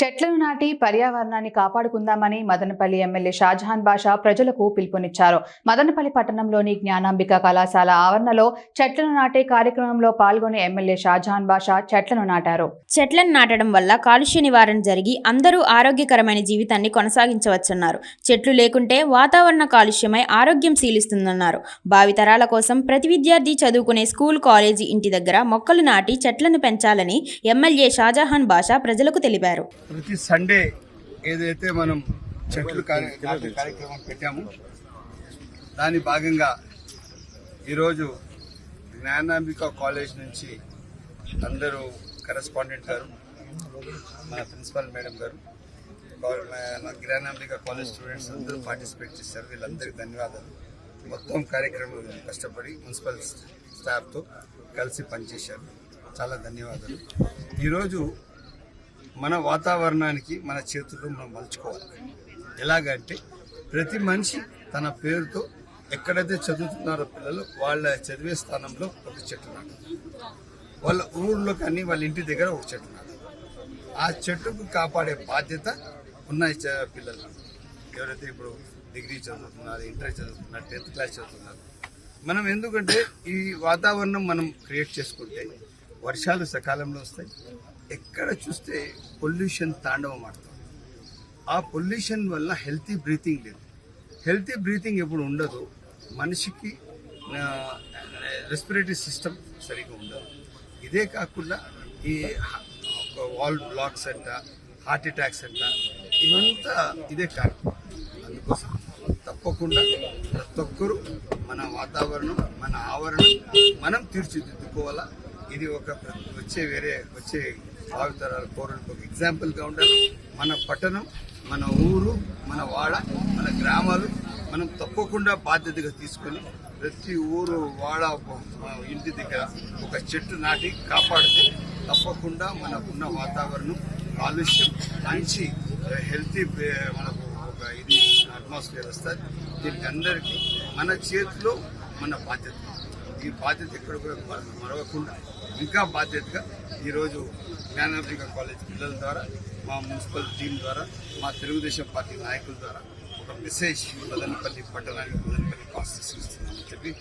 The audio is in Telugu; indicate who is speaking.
Speaker 1: చెట్లను నాటి పర్యావరణాన్ని కాపాడుకుందామని మదనపల్లి ఎమ్మెల్యే షాజహాన్ బాషా ప్రజలకు పిలుపునిచ్చారు. మదనపల్లి పట్టణంలోని జ్ఞానాంబిక కళాశాల ఆవరణలో చెట్లను నాటే కార్యక్రమంలో పాల్గొని ఎమ్మెల్యే షాజహాన్ బాషా చెట్లను నాటారు.
Speaker 2: చెట్లను నాటడం వల్ల కాలుష్య నివారణ జరిగి అందరూ ఆరోగ్యకరమైన జీవితాన్ని కొనసాగించవచ్చన్నారు. చెట్లు లేకుంటే వాతావరణ కాలుష్యమై ఆరోగ్యం శీలిస్తుందన్నారు. భావితరాల కోసం ప్రతి విద్యార్థి చదువుకునే స్కూల్ కాలేజీ ఇంటి దగ్గర మొక్కలు నాటి చెట్లను పెంచాలని ఎమ్మెల్యే షాజహాన్ బాషా ప్రజలకు తెలిపారు.
Speaker 3: ప్రతి సండే ఏదైతే మనం చెట్లు కార్యక్రమం పెట్టామో దాని భాగంగా ఈరోజు జ్ఞానాంబిక కాలేజ్ నుంచి అందరూ కరెస్పాండెంట్ గారు మన ప్రిన్సిపల్ మేడం గారు జ్ఞానాంబిక కాలేజ్ స్టూడెంట్స్ అందరూ పార్టిసిపేట్ చేశారు. వీళ్ళందరికీ ధన్యవాదాలు. మొత్తం కార్యక్రమం కష్టపడి మున్సిపల్ స్టాఫ్తో కలిసి పనిచేశారు. చాలా ధన్యవాదాలు. ఈరోజు మన వాతావరణానికి మన చేతుల్లో మనం మలుచుకోవాలి. ఎలాగంటే ప్రతి మనిషి తన పేరుతో ఎక్కడైతే చదువుతున్నారో పిల్లలు వాళ్ళ చదివే స్థానంలో ఒక చెట్టు నాటాలి. వాళ్ళ ఊళ్ళో కానీ వాళ్ళ ఇంటి దగ్గర ఒక చెట్టు నాటాలి. ఆ చెట్టుకు కాపాడే బాధ్యత ఉన్న పిల్లలు. ఎవరైతే ఇప్పుడు డిగ్రీ చదువుతున్నారు ఇంటర్ చదువుతున్నారు టెన్త్ క్లాస్ చదువుతున్నారు మనం ఎందుకంటే ఈ వాతావరణం మనం క్రియేట్ చేసుకుంటే వర్షాలు సకాలంలో వస్తాయి ఎక్కడ చూస్తే పొల్యూషన్ తాండవం ఆడుతుంది ఆ పొల్యూషన్ వల్ల హెల్తీ బ్రీతింగ్ లేదు. హెల్తీ బ్రీతింగ్ ఎప్పుడు ఉండదు. మనిషికి రెస్పిరేటరీ సిస్టమ్ సరిగా ఉండదు. ఇదే కాకుండా ఈ వాల్ బ్లాక్స్ అంట హార్ట్ అటాక్స్ అంట ఇవంతా ఇదే కారణం. అందుకోసం తప్పకుండా ప్రతి ఒక్కరూ మన వాతావరణం మన ఆవరణం మనం తీర్చిదిద్దుకోవాలా? ఇది ఒక వచ్చే వేరే వచ్చే భావితరాల పౌరులకు ఒక ఎగ్జాంపుల్గా ఉండాలి. మన పట్టణం మన ఊరు మన వాడ మన గ్రామాలు మనం తప్పకుండా బాధ్యతగా తీసుకొని ప్రతి ఊరు వాడ ఇంటి దగ్గర ఒక చెట్టు నాటి కాపాడితే తప్పకుండా మనకున్న వాతావరణం కాలుష్యం మంచి హెల్తీ మనకు ఒక ఇది అట్మాస్ఫియర్ వస్తుంది. దీనికి అందరికీ మన చేతిలో మన బాధ్యత. ఈ బాధ్యత ఎక్కడ కూడా మర- మరవకుండా ఇంకా బాధ్యతగా ఈరోజు జ్ఞానాంబిక కాలేజ్ పిల్లల ద్వారా మా మున్సిపల్ టీం ద్వారా మా తెలుగుదేశం పార్టీ నాయకుల ద్వారా ఒక మెసేజ్ మదనపల్లి పట్టణానికి మదనపల్లి కాన్స్టిట్యూషన్ ఇస్తున్నామని చెప్పి